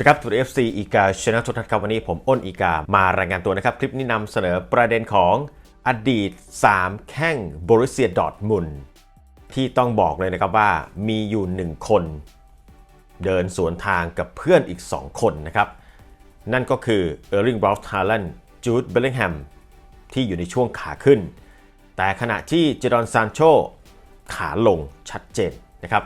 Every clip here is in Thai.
ดีครับทูดเอฟซีอีกาชนะทุกท่านครับวันนี้ผมอ้นอีกา มารายงานตัวนะครับ คลิปนี้นำเสนอประเด็นของอดีต 3 แข้งบริเซียดอทมุนที่ต้องบอกเลยนะครับว่ามีอยู่ 1 คน เดินสวนทางกับเพื่อนอีก 2 คนนะครับ นั่นก็คือเออร์ลิงบราวน์ฮาลันจูดเบลลิงแฮมที่อยู่ในช่วงขาขึ้น แต่ขณะที่เจดอนซานโชขาลงชัดเจนนะครับ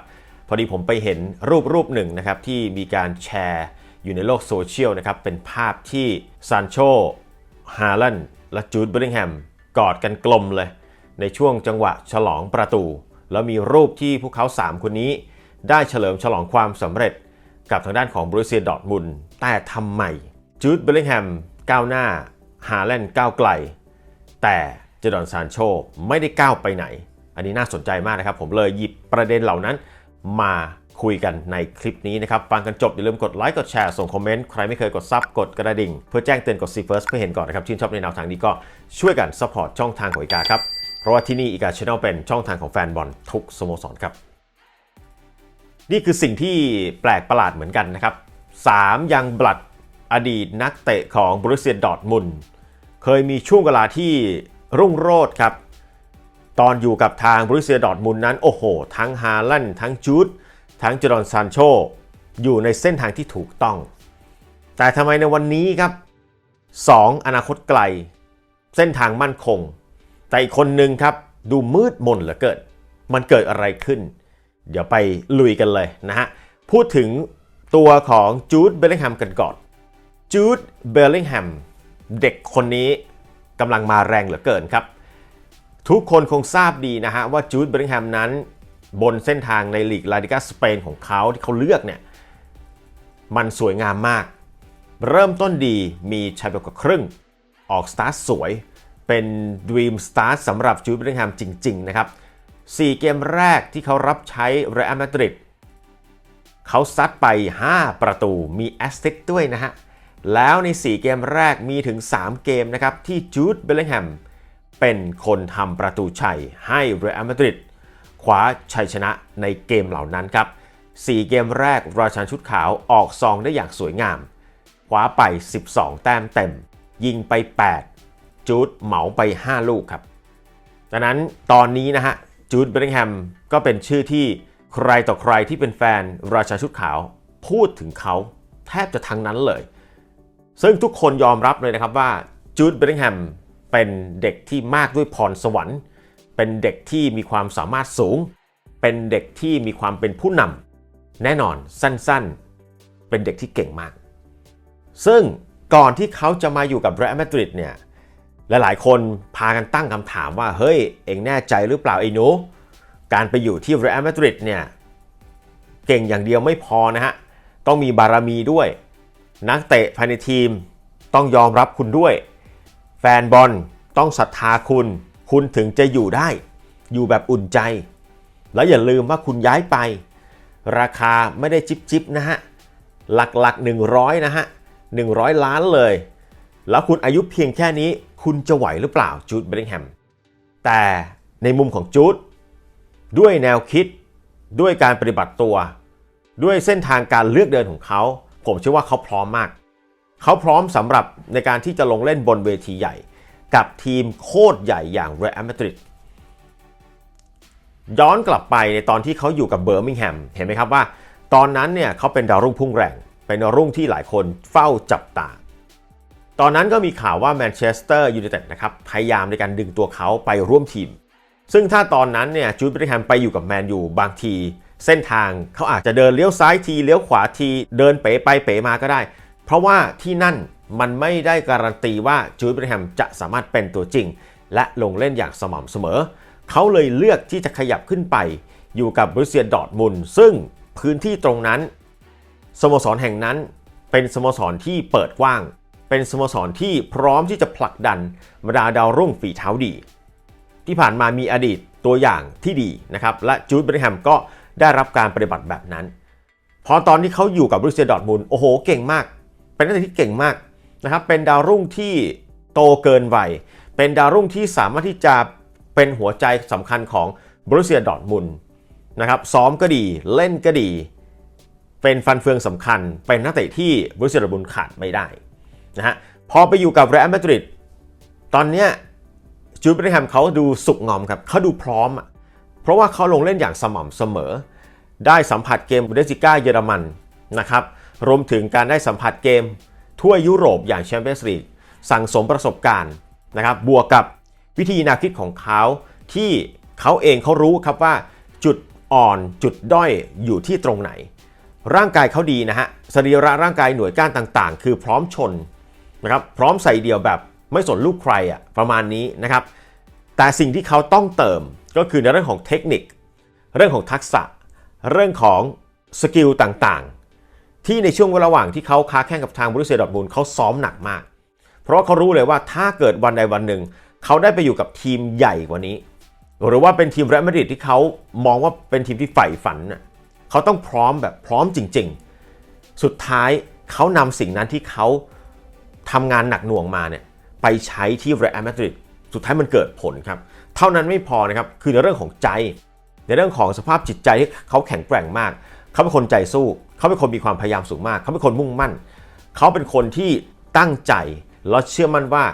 พอดีผมไปเห็นรูปรูปหนึ่งนะครับที่มีการแชร์ อยู่ในโลกโซเชียลนะครับ เป็นภาพที่ซานโชฮาลันและจูดเบลลิงแฮมกอดกันกลมเลย ในช่วงจังหวะฉลองประตู แล้วมีรูปที่พวกเขา 3 คนนี้ ได้เฉลิมฉลองความสำเร็จกับทางด้านของบรูเซียดอทมุนแต่ทำไมจูดเบลลิงแฮมก้าวหน้าฮาแลนด์ก้าวไกล แต่เจดอนซานโชไม่ได้ก้าวไปไหน อันนี้น่าสนใจมากนะครับ ผมเลยหยิบประเด็นเหล่านั้นมา คุยกันในคลิปนี้นะครับ ฟังกันจบอย่าลืมกดไลค์กดแชร์ส่งคอมเมนต์ใครไม่เคยกดซับกดกระดิ่ง เพื่อแจ้งเตือนกดซีเฟิร์สเพื่อเห็นก่อนนะครับชื่นชอบในแนวทางนี้ก็ช่วยกันซัพพอร์ตช่องทางของอีกาครับเพราะว่าที่นี่อีกาช n แนลเป็นช่องทางของแฟนบอลทุกสโมสรครับนี่คือสิ่งที่แปลกประหลาดเหมือนกันนะครับ3ยังบลัดอดีตนักเตะของบรูเซียดอร์ทมุนเคยมีช่วงเวลาที่รุ่งโรจน์ครับ ตอนอยู่กับทางบรูเซียดอร์ทมุนนั้น โอ้โห ทั้งฮาลันทั้งจูด ทั้งเจดอนซานโชอยู่ในเส้นทางที่ถูกต้อง แต่ทำไมในวันนี้ครับ 2 อนาคตไกล เส้นทางมั่นคง แต่อีกคนหนึ่งครับ ดูมืดมนเหลือเกินมันเกิดอะไรขึ้น เดี๋ยวไปลุยกันเลยนะฮะ พูดถึงตัวของจูดเบลลิงแฮมกันก่อนจูดเบลลิงแฮมเด็กคนนี้กำลังมาแรงเหลือเกินครับ ทุกคนคงทราบดีนะฮะว่าจูดเบลลิงแฮมนั้น บนเส้นทางในลีกลาลิกาสเปนของเขาที่เขาเลือกเนี่ยมันสวยงามมาก เริ่มต้นดีมีชัยไปกว่าครึ่ง ออกสตาร์ทสวย เป็น Dream Start สำหรับจูดเบลลิงแฮมจริง ๆ นะครับ 4 เกมแรกที่เขารับใช้เรอัลมาดริดเขาซัดไป 5 ประตูมีแอสซิสต์ด้วยนะฮะ แล้วใน 4 เกมแรกมีถึง 3 เกมนะครับ ที่จูดเบลลิงแฮมเป็นคนทำประตูชัยให้เรอัลมาดริด คว้าชัยชนะในเกมเหล่านั้นครับ 4 เกมแรกราชันชุดขาวออกซองได้อย่างสวยงาม คว้าไป 12 แต้มเต็ม ยิงไป 8 จูดเหมาไป 5 ลูกครับดังนั้นตอนนี้นะฮะจูดเบลลิงแฮมก็เป็นชื่อที่ใครต่อใครที่เป็นแฟนราชาชุดขาวพูดถึงเขาแทบจะทั้งนั้นเลย ซึ่งทุกคนยอมรับเลยนะครับว่าจูดเบลลิงแฮมเป็นเด็กที่มากด้วยพรสวรรค์ เป็นเด็กที่มีความสามารถสูง เป็นเด็กที่มีความเป็นผู้นำแน่นอนสั้นๆ เป็นเด็กที่เก่งมาก ซึ่งก่อนที่เขาจะมาอยู่กับเรอัลมาดริดเนี่ยหลายๆ คนพากันตั้งคำถามว่า เฮ้ย เองแน่ใจหรือเปล่าไอ้หนู การไปอยู่ที่เรอัลมาดริดเนี่ยเก่งอย่างเดียวไม่พอนะฮะ ต้องมีบารมีด้วย นักเตะภายในทีมต้องยอมรับคุณด้วย แฟนบอลต้องศรัทธาคุณ คุณถึงจะอยู่ได้ อยู่แบบอุ่นใจ แล้วอย่าลืมว่าคุณย้ายไป ราคาไม่ได้จิบจิบๆนะฮะ หลักๆ 100 นะฮะ 100 ล้านเลย แล้วคุณอายุเพียงแค่นี้ คุณจะไหวหรือเปล่าจูดเบลลิงแฮม แต่ในมุมของจูดด้วยแนวคิด ด้วยการปฏิบัติตัว ด้วยเส้นทางการเลือกเดินของเขา ผมเชื่อว่าเขาพร้อมมาก เขาพร้อมสำหรับในการที่จะลงเล่นบนเวทีใหญ่ กับทีมโคตรใหญ่อย่างเรอัลมาดริดย้อนกลับไปในตอนที่เขาอยู่กับเบอร์มิงแฮมเห็นไหมครับว่า ตอนนั้นเนี่ยเขาเป็นดาวรุ่งพุ่งแรง เป็นดาวรุ่งที่หลายคนเฝ้าจับตา ตอนนั้นก็มีข่าวว่าแมนเชสเตอร์ยูไนเต็ดนะครับพยายามในการดึงตัวเขาไปร่วมทีม ซึ่งถ้าตอนนั้นเนี่ยจูดเบลลิงแฮมไปอยู่กับแมนยูบางที เส้นทางเขาอาจจะเดินเลี้ยวซ้ายทีเลี้ยวขวาทีเดินเป๋ไปเป๋มาก็ได้ เพราะว่าที่นั่น มันไม่ได้การันตีว่าจูดเบลลิแฮมจะสามารถเป็นตัวจริง และลงเล่นอย่างสม่ำเสมอ เขาเลยเลือกที่จะขยับขึ้นไป อยู่กับบรูเซียดอทมุนซึ่งพื้นที่ตรงนั้น สโมสรแห่งนั้นเป็นสโมสรที่เปิดกว้าง เป็นสโมสรที่พร้อมที่จะผลักดันบรรดาดาวรุ่งฝีเท้าดี ที่ผ่านมามีอดีตตัวอย่างที่ดีนะครับและจูดเบลลิแฮมก็ได้รับการปฏิบัติแบบนั้น พอตอนที่เขาอยู่กับบรูเซียดอทมุนโอ้โหเก่งมาก เป็นนักเตะที่เก่งมาก นะครับเป็นดาวรุ่งที่โตเกินวัย เป็นดาวรุ่งที่สามารถที่จะเป็นหัวใจสำคัญของบรูเซียดอทมุนนะครับซ้อมก็ดีเล่นก็ดี เป็นฟันเฟืองสำคัญ เป็นนักเตะที่บรูเซียดอทมุนขาดไม่ได้นะฮะพอไปอยู่กับเรอัลมาดริดตอนเนี้ยจูดเบลลิงแฮมเขาดูสุกงอมครับเขาดูพร้อมอะเพราะว่าเขาลงเล่นอย่างสม่ำเสมอ ได้สัมผัสเกมบูเดสิก้าเยอรมันนะครับรวมถึงการได้สัมผัสเกม ทั่วยุโรปอย่างแชมเปี้ยนส์ลีกสั่งสมประสบการณ์นะครับบวกกับวิธีนาคิดของเขาที่เขาเองเขารู้ครับว่าจุดอ่อนจุดด้อยอยู่ที่ตรงไหน ร่างกายเขาดีนะฮะสรีระร่างกายหน่วยก้านต่างๆ คือพร้อมชนนะครับพร้อมใส่เดียวแบบไม่สนลูกใครอะประมาณนี้นะครับ แต่สิ่งที่เขาต้องเติมก็คือในเรื่องของเทคนิค เรื่องของทักษะ เรื่องของสกิลต่างๆ ที่ในช่วงระหว่างที่เขาค้าแข่งกับทางบรูเซียดอทมุนด์เขาซ้อมหนักมาก เพราะเขารู้เลยว่าถ้าเกิดวันใดวันหนึ่ง เขาได้ไปอยู่กับทีมใหญ่กว่านี้ หรือว่าเป็นทีมเรอัลมาดริดที่เขามองว่าเป็นทีมที่ใฝ่ฝันน่ะเขาต้องพร้อมแบบพร้อมจริง ๆ สุดท้ายเขานำสิ่งนั้นที่เขาทำงานหนักหน่วงมาเนี่ยไปใช้ที่เรอัลมาดริดสุดท้ายมันเกิดผลครับ เท่านั้นไม่พอนะครับ คือในเรื่องของใจ ในเรื่องของสภาพจิตใจที่เขาแข็งแกร่งมาก เขาเป็นคนใจสู้ เขาเป็นคนมีความพยายามสูงมาก เขาเป็นคนมุ่งมั่น เขาเป็นคนที่ตั้งใจ และเชื่อมั่นว่า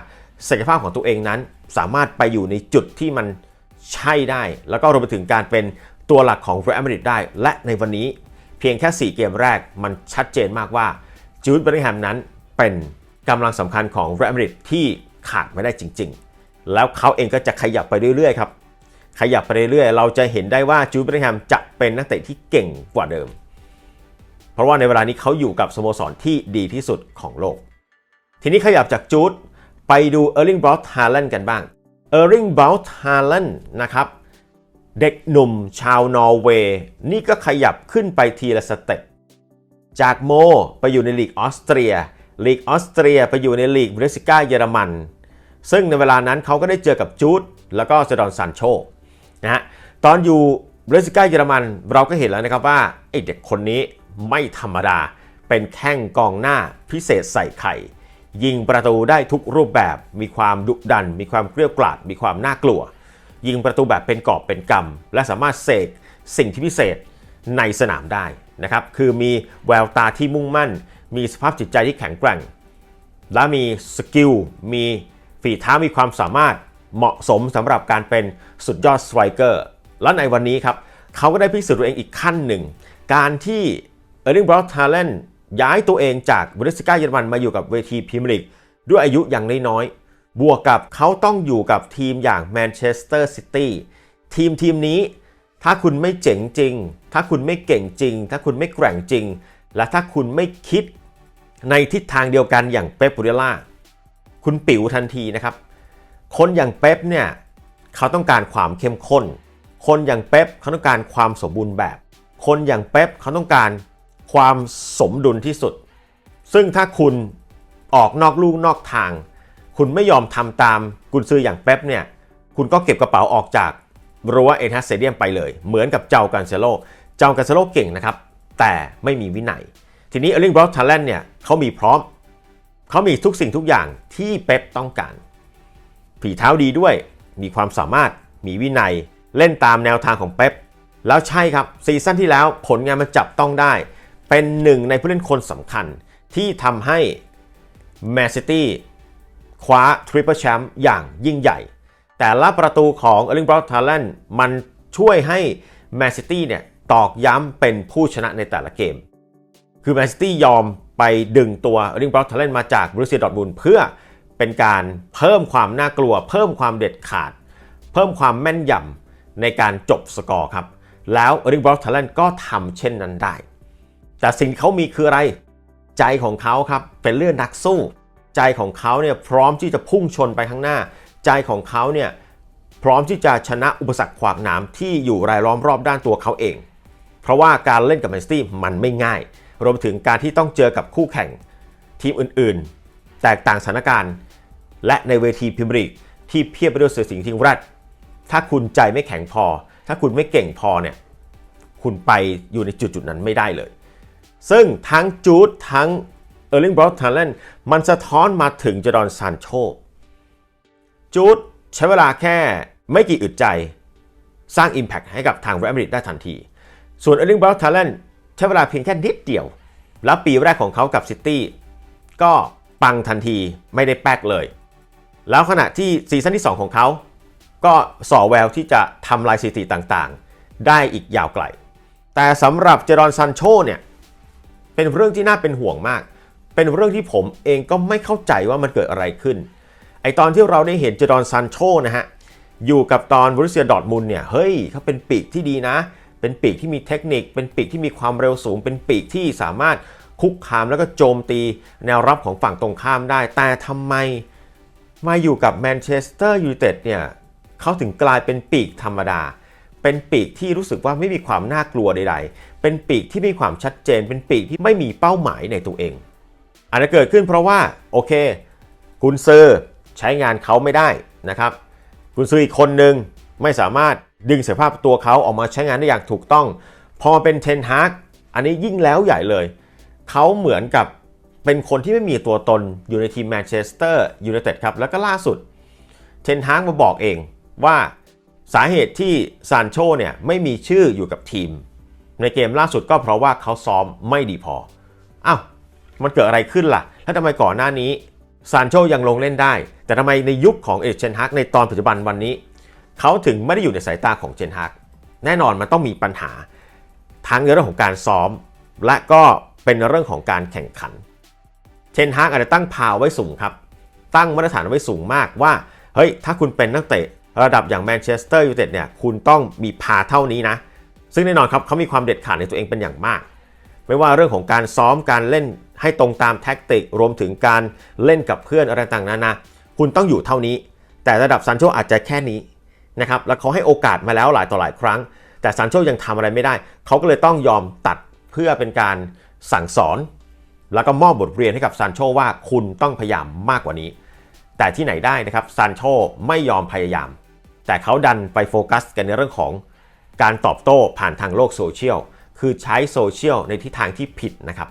ศักยภาพของตัวเองนั้น สามารถไปอยู่ในจุดที่มันใช่ได้ แล้วก็รวมไปถึงการเป็นตัวหลักของเรอัลมาดริดได้ และในวันนี้เพียงแค่ 4 เกมแรกมันชัดเจนมากว่าจูดเบลลิงแฮมนั้นเป็นกำลังสำคัญของเรอัลมาดริดที่ขาดไม่ได้จริง ๆ แล้วเขาเองก็จะขยับไปเรื่อยๆครับ ขยับไปเรื่อยๆ เราจะเห็นได้ว่าจูดเบลลิงแฮมจะเป็นนักเตะที่เก่งกว่าเดิม เพราะว่าในเวลานี้เขาอยู่กับสโมสรที่ดีที่สุดของโลก ทีนี้ขยับจากจูดไปดูเออร์ลิงบรอ t ฮาร์แลนด์กันบ้างเออร์ลิงบรอ t ฮาร์แลนด์นะครับเด็กหนุ่มชาวนอร์เวย์นี่ก็ขยับขึ้นไปทีละสเต็ปจากโมไปอยู่ในลีกออสเตรีย ลีกออสเตรียไปอยู่ในลีกบริสิก้าเยอรมัน ซึ่งในเวลานั้นเขาก็ได้เจอกับจูดแล้วก็เซดอนซานโช นะฮะตอนอยู่เบรสิก้าเยอรมันเราก็เห็นแล้วนะครับว่าไอเด็กคนนี้ไม่ธรรมดา เป็นแข้งกองหน้าพิเศษใส่ไข่ ยิงประตูได้ทุกรูปแบบมีความดุดัน มีความเกลี้ยกล่อมมีความน่ากลัว ยิงประตูแบบเป็นกอบเป็นกำและสามารถเสกสิ่งที่พิเศษในสนามได้นะครับคือมีแววตาที่มุ่งมั่น มีสภาพจิตใจที่แข็งแกร่ง และมีสกิลมีฝีเท้ามีความสามารถ เหมาะสมสำหรับการเป็นสุดยอดสไตรเกอร์และในวันนี้ครับเขาก็ได้พิสูจน์ตัวเองอีกขั้นหนึ่ง การที่เออร์ลิงบรอ t ฮาแลนย้ายตัวเองจากบริสกาเยอรมันมาอยู่กับเวทีพรีเมียร์ลีกด้วยอายุอย่างน้อยๆบวกกับเขาต้องอยู่กับทีมอย่างแมนเชสเตอร์ซิตี้ทีมทีมนี้ ถ้าคุณไม่เจ๋งจริง ถ้าคุณไม่เก่งจริง ถ้าคุณไม่แกร่งจริง และถ้าคุณไม่คิดในทิศทางเดียวกันอย่างเป๊ปปูเดล่าคุณปิ๋วทันทีนะครับ คนอย่างเป๊ปเนี่ยเขาต้องการความเข้มข้น คนอย่างเป๊ปเขาต้องการความสมบูรณ์แบบ คนอย่างเป๊ปเขาต้องการความสมดุลที่สุด ซึ่งถ้าคุณออกนอกลู่นอกทาง คุณไม่ยอมทำตามกุนซืออย่างเป๊ปเนี่ยคุณก็เก็บกระเป๋าออกจากรั้วเอทัสเซเดียมไปเลย เหมือนกับเจ้ากันเซโลเจ้ากันเซโลเก่งนะครับ แต่ไม่มีวินัย ทีนี้เอลิงบรอ t ทาแลนด์เนี่ยเขามีพร้อม เขามีทุกสิ่งทุกอย่างที่เป๊ปต้องการ ฝีเท้าดีด้วย มีความสามารถ มีวินัย เล่นตามแนวทางของเป๊ป แล้วใช่ครับ ซีซั่นที่แล้วผลงานมันจับต้องได้ เป็นหนึ่งในผู้เล่นคนสำคัญที่ทำให้แมนซิตี้คว้าทริปเปิลแชมป์อย่างยิ่งใหญ่ แต่ละประตูของเอลิงบรอ t ทาแลนด์มันช่วยให้แมนซิตี้เนี่ยตอกย้ำเป็นผู้ชนะในแต่ละเกม คือแมนซิตี้ยอมไปดึงตัวริงบรอ t ทาเลนมาจากบรูเซียดอร์ทมุนเพื่อ เป็นการเพิ่มความน่ากลัว เพิ่มความเด็ดขาด เพิ่มความแม่นยำในการจบสกอร์ครับ แล้วริงบอ t ทาเลนก็ทำเช่นนั้นได้ แต่สิ่งที่เขามีคืออะไร ใจของเขาครับเป็นเรื่องนักสู้ ใจของเขาเนี่ยพร้อมที่จะพุ่งชนไปข้างหน้า ใจของเขาเนี่ยพร้อมที่จะชนะอุปสรรคขวากหนามที่อยู่รายล้อมรอบด้านตัวเขาเอง เพราะว่าการเล่นกับแมนซิตี้มันไม่ง่าย รวมถึงการที่ต้องเจอกับคู่แข่งทีมอื่น ๆ แตกต่างสถานการณ์ และในเวทีพรีเมียร์ลีกที่เพียบไปด้วยเสือสิงห์ทิงแรดถ้าคุณใจไม่แข็งพอ ถ้าคุณไม่เก่งพอเนี่ยคุณไปอยู่ในจุดๆนั้นไม่ได้เลย ซึ่งทั้งจูดทั้งเออร์ลิงบรอ t ทาเลนมันสะท้อนมาถึงจดอนซานโชจูดใช้เวลาแค่ไม่กี่อึดใจสร้าง Impact ให้กับทางเรอัลมาดริดได้ทันที ส่วนเออร์ลิงบรอ t ทาเลนใช้เวลาเพียงแค่นิดเดียว แล้วปีแรกของเขากับซิตี้ก็ปังทันทีไม่ได้แป๊กเลย แล้วขณะที่ซีซั่นที่ 2 ของเขา ก็ส่อแววที่จะทำลายสถิติต่างๆ ได้อีกยาวไกล แต่สำหรับเจรอนซันโชเนี่ยเป็นเรื่องที่น่าเป็นห่วงมาก เป็นเรื่องที่ผมเองก็ไม่เข้าใจว่ามันเกิดอะไรขึ้น ไอตอนที่เราได้เห็นเจรอนซันโชนะฮะ อยู่กับตอนบรูเซียดอทมุนด์เนี่ย เฮ้ยเขาเป็นปีกที่ดีนะ เป็นปีกที่มีเทคนิค เป็นปีกที่มีความเร็วสูง เป็นปีกที่สามารถคุกคามแล้วก็โจมตีแนวรับของฝั่งตรงข้ามได้ แต่ทำไม มาอยู่กับแมนเชสเตอร์ยูไนเต็ดเนี่ยเขาถึงกลายเป็นปีกธรรมดา เป็นปีกที่รู้สึกว่าไม่มีความน่ากลัวใดๆ เป็นปีกที่มีความชัดเจน เป็นปีกที่ไม่มีเป้าหมายในตัวเองอาจจะเกิดขึ้นเพราะว่าโอเคกุนซือใช้งานเขาไม่ได้นะครับกุนซืออีกคนหนึ่งไม่สามารถดึงศักยภาพตัวเขาออกมาใช้งานได้อย่างถูกต้อง พอเป็นเทนฮากอันนี้ยิ่งแล้วใหญ่เลย เขาเหมือนกับ เป็นคนที่ไม่มีตัวตนอยู่ในทีมแมนเชสเตอร์ยูไนเต็ดครับ แล้วก็ล่าสุด เทนฮากมาบอกเองว่าสาเหตุที่ซานโชเนี่ยไม่มีชื่ออยู่กับทีม ในเกมล่าสุดก็เพราะว่าเขาซ้อมไม่ดีพออ้าวมันเกิดอะไรขึ้นล่ะ แล้วทำไมก่อนหน้านี้ซานโชยังลงเล่นได้ แต่ทำไมในยุคของเอเชนฮักในตอนปัจจุบันวันนี้ เขาถึงไม่ได้อยู่ในสายตาของเจนฮักแน่นอนมันต้องมีปัญหา ทั้งในเรื่องของการซ้อม และก็เป็นเรื่องของการแข่งขัน เชนฮากอาจจะตั้งพาวไว้สูงครับ ตั้งมาตรฐานไว้สูงมากว่า เฮ้ย ถ้าคุณเป็นนักเตะระดับอย่างแมนเชสเตอร์ยูไนเต็ดเนี่ย คุณต้องมีพาเท่านี้นะ ซึ่งแน่นอนครับเขามีความเด็ดขาดในตัวเองเป็นอย่างมาก ไม่ว่าเรื่องของการซ้อมการเล่นให้ตรงตามแท็กติก รวมถึงการเล่นกับเพื่อนอะไรต่างๆนานาคุณต้องอยู่เท่านี้ แต่ระดับซันโชอาจจะแค่นี้นะครับ แล้วเขาให้โอกาสมาแล้วหลายต่อหลายครั้ง แต่ซันโชยังทำอะไรไม่ได้ เขาก็เลยต้องยอมตัดเพื่อเป็นการสั่งสอน แล้วก็มอบบทเรียนให้กับซานโชว่าคุณต้องพยายามมากกว่านี้ แต่ที่ไหนได้นะครับซานโชไม่ยอมพยายาม แต่เขาดันไปโฟกัสกันในเรื่องของการตอบโต้ผ่านทางโลกโซเชียล คือใช้โซเชียลในทิศทางที่ผิดนะครับ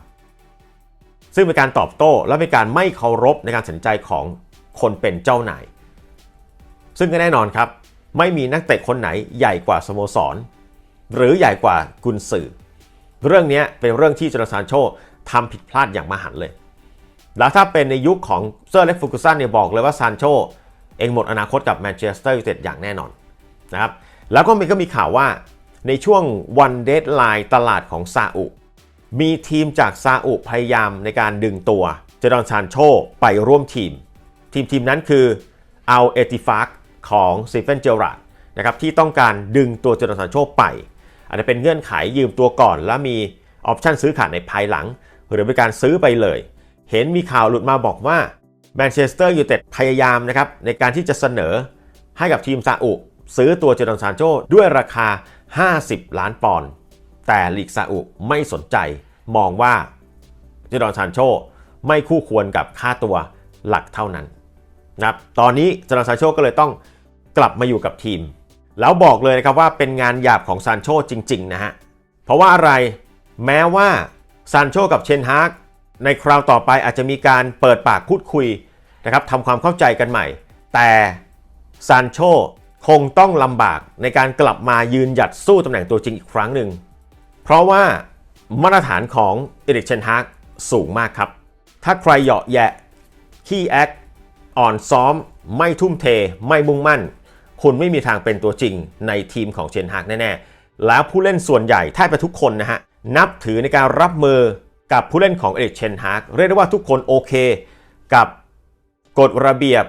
ซึ่งเป็นการตอบโต้และเป็นการไม่เคารพในการตัดสินใจของคนเป็นเจ้านาย ซึ่งก็แน่นอนครับ ไม่มีนักเตะคนไหนใหญ่กว่าสโมสร หรือใหญ่กว่ากุนซือ เรื่องนี้เป็นเรื่องที่จอร์นซานโช ทำผิดพลาดอย่างมหันเลย แล้วถ้าเป็นในยุคของเซอร์เล็กฟูกุสันเนี่ยบอกเลยว่าซานโชเองหมดอนาคตกับแมนเชสเตอร์ยูไนเต็ดอย่างแน่นอนนะครับแล้วก็มีก็มีข่าวว่าในช่วงวันเดทไลน์ตลาดของซาอุ มีทีมจากซาอุพยายามในการดึงตัวเจดอนซานโชไปร่วมทีม ทีมทีมนั้นคือเอาเอติฟากของซีเฟนเจอราดนะครับที่ต้องการดึงตัวเจดอนซานโชไปอาจจะเป็นเงื่อนไขยืมตัวก่อน แล้วมีออปชันซื้อขาดในภายหลัง หรือเป็นการซื้อไปเลย เห็นมีข่าวหลุดมาบอกว่าแมนเชสเตอร์ยูไนเต็ดพยายามนะครับในการที่จะเสนอให้กับทีมซาอุซื้อตัวเจดอนซานโชด้วยราคา 50 ล้านปอนด์แต่ลีกซาอุไม่สนใจ มองว่าเจดอนซานโชไม่คู่ควรกับค่าตัวหลักเท่านั้นนะครับตอนนี้เจดอนซานโชก็เลยต้องกลับมาอยู่กับทีม แล้วบอกเลยนะครับว่าเป็นงานหยาบของซานโชจริง ๆ นะฮะ เพราะว่าอะไรแม้ว่า ซานโชกับเชนฮากในคราวต่อไปอาจจะมีการเปิดปากพูดคุยนะครับทำความเข้าใจกันใหม่ แต่ซานโชคงต้องลำบากในการกลับมายืนหยัดสู้ตำแหน่งตัวจริงอีกครั้งหนึ่ง เพราะว่ามาตรฐานของเอริกเชนฮากสูงมากครับ ถ้าใครเหยาะแยะขี้แอคอ่อนซ้อม ไม่ทุ่มเท ไม่มุ่งมั่น คุณไม่มีทางเป็นตัวจริงในทีมของเชนฮากแน่ ๆ แล้วผู้เล่นส่วนใหญ่แทบไปทุกคนนะฮะ นับถือในการรับมือกับผู้เล่นของเอริกเชนฮากเรียกได้ว่าทุกคนโอเค กับกฎระเบียบ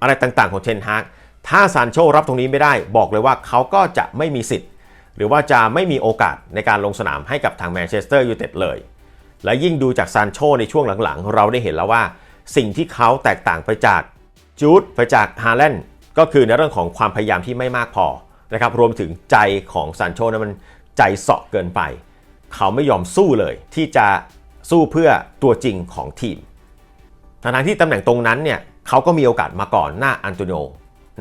อะไรต่างๆของเชนฮากถ้าซานโชรับตรงนี้ไม่ได้บอกเลยว่าเขาก็จะไม่มีสิทธิ์ หรือว่าจะไม่มีโอกาสในการลงสนามให้กับทางแมนเชสเตอร์ยูไนเต็ดเลย และยิ่งดูจากซานโชในช่วงหลังๆ เราได้เห็นแล้วว่า สิ่งที่เขาแตกต่างไปจากจูดไปจากฮาแลนด์ก็คือในเรื่องของความพยายามที่ไม่มากพอนะครับรวมถึงใจของซานโชนั้นมันใจเสาะเกินไป เขาไม่ยอมสู้เลย ที่จะสู้เพื่อตัวจริงของทีมทั้งที่ตำแหน่งตรงนั้นเนี่ยเขาก็มีโอกาสมาก่อนหน้าอันโตนิโอ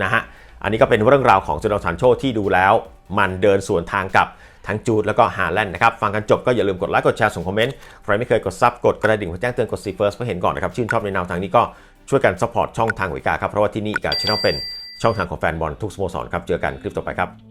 นะฮะอันนี้ก็เป็นเรื่องราวของเจดอนซานโชที่ดูแล้ว มันเดินสวนทางกับทั้งจูดแล้วก็ฮาแลนด์นะครับ ฟังกันจบก็อย่าลืมกดไลค์กดแชร์ส่งคอมเมนต์ ใครไม่เคยกดซับกดกระดิ่งเพื่อแจ้งเตือนกดซีเฟิร์สเพื่อเห็นก่อนนะครับ ชื่นชอบในแนวทางนี้ก็ช่วยกันซัพพอร์ตช่องทางวิกาครับ เพราะว่าที่นี่อีกาช n นลเป็นช่องทางของแฟนบอลทุกสโมสรครับเจอกันคลิปต่อไปครับ